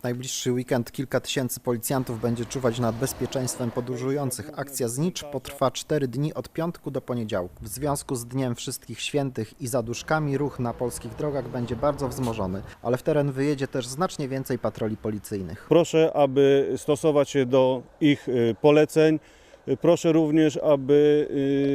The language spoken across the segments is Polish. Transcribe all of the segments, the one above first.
W najbliższy weekend kilka tysięcy policjantów będzie czuwać nad bezpieczeństwem podróżujących. Akcja Znicz potrwa 4 dni od piątku do poniedziałku. W związku z Dniem Wszystkich Świętych i zaduszkami ruch na polskich drogach będzie bardzo wzmożony, ale w teren wyjedzie też znacznie więcej patroli policyjnych. Proszę, aby stosować się do ich y, poleceń. Proszę również, aby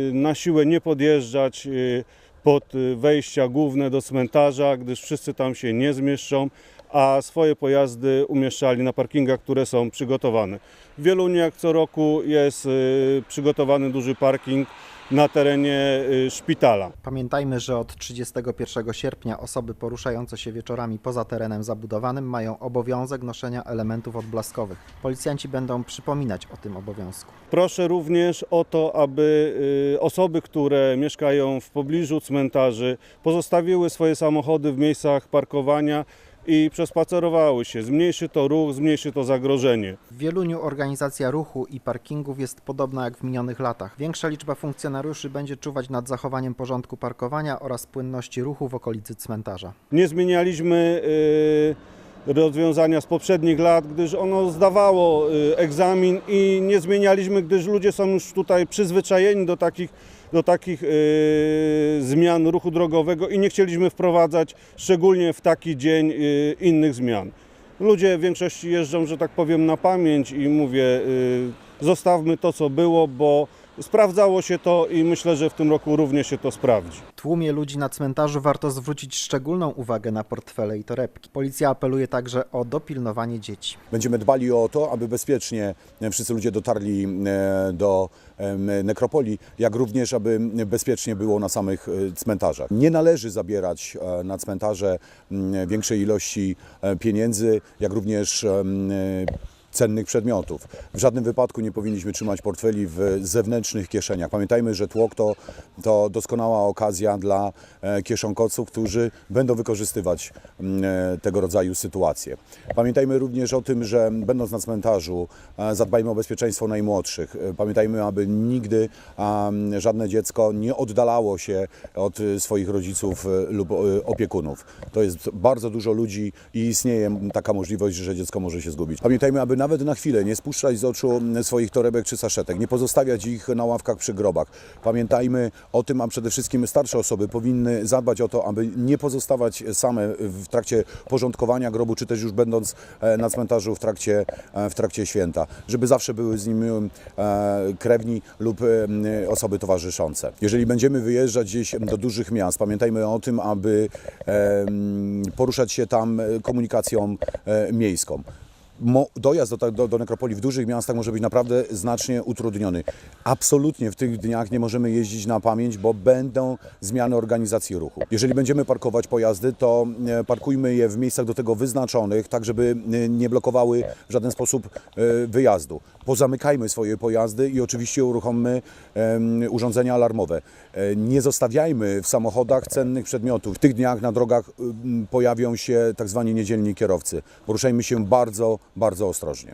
y, na siłę nie podjeżdżać y, pod y, wejścia główne do cmentarza, gdyż wszyscy tam się nie zmieszczą, a swoje pojazdy umieszczali na parkingach, które są przygotowane. W Wieluniu jak co roku jest y, przygotowany duży parking na terenie y, szpitala. Pamiętajmy, że od 31 sierpnia osoby poruszające się wieczorami poza terenem zabudowanym mają obowiązek noszenia elementów odblaskowych. Policjanci będą przypominać o tym obowiązku. Proszę również o to, aby y, osoby, które mieszkają w pobliżu cmentarzy, pozostawiły swoje samochody w miejscach parkowania i przespacerowały się. Zmniejszy to ruch, zmniejszy to zagrożenie. W Wieluniu organizacja ruchu i parkingów jest podobna jak w minionych latach. Większa liczba funkcjonariuszy będzie czuwać nad zachowaniem porządku parkowania oraz płynności ruchu w okolicy cmentarza. Nie zmienialiśmy y, rozwiązania z poprzednich lat, gdyż ono zdawało y, egzamin i nie zmienialiśmy, gdyż ludzie są już tutaj przyzwyczajeni do takich, do takich y, zmian ruchu drogowego i nie chcieliśmy wprowadzać szczególnie w taki dzień y, innych zmian. Ludzie w większości jeżdżą, że tak powiem, na pamięć i mówię, zostawmy to, co było, bo sprawdzało się to i myślę, że w tym roku również się to sprawdzi. Tłumie ludzi na cmentarzu warto zwrócić szczególną uwagę na portfele i torebki. Policja apeluje także o dopilnowanie dzieci. Będziemy dbali o to, aby bezpiecznie wszyscy ludzie dotarli e, do nekropolii, jak również aby bezpiecznie było na samych e, cmentarzach. Nie należy zabierać e, na cmentarze większej ilości pieniędzy, jak również cennych przedmiotów. W żadnym wypadku nie powinniśmy trzymać portfeli w zewnętrznych kieszeniach. Pamiętajmy, że tłok to, to doskonała okazja dla e, kieszonkowców, którzy będą wykorzystywać m, e, tego rodzaju sytuacje. Pamiętajmy również o tym, że będąc na cmentarzu e, zadbajmy o bezpieczeństwo najmłodszych. Pamiętajmy, aby nigdy żadne dziecko nie oddalało się od swoich rodziców lub opiekunów. To jest bardzo dużo ludzi i istnieje taka możliwość, że dziecko może się zgubić. Pamiętajmy, aby nawet na chwilę nie spuszczać z oczu swoich torebek czy saszetek, nie pozostawiać ich na ławkach przy grobach. Pamiętajmy o tym, a przede wszystkim starsze osoby powinny zadbać o to, aby nie pozostawać same w trakcie porządkowania grobu, czy też już będąc e, na cmentarzu w trakcie, e, w trakcie święta, żeby zawsze były z nim e, krewni lub osoby towarzyszące. Jeżeli będziemy wyjeżdżać gdzieś do dużych miast, pamiętajmy o tym, aby poruszać się tam komunikacją miejską. Dojazd do, do, do nekropolii w dużych miastach może być naprawdę znacznie utrudniony. Absolutnie w tych dniach nie możemy jeździć na pamięć, bo będą zmiany organizacji ruchu. Jeżeli będziemy parkować pojazdy, to e, parkujmy je w miejscach do tego wyznaczonych, tak żeby e, nie blokowały w żaden sposób e, wyjazdu. Pozamykajmy swoje pojazdy i oczywiście uruchommy urządzenia alarmowe. Nie zostawiajmy w samochodach cennych przedmiotów. W tych dniach na drogach pojawią się tak zwani niedzielni kierowcy. Poruszajmy się bardzo, bardzo ostrożnie.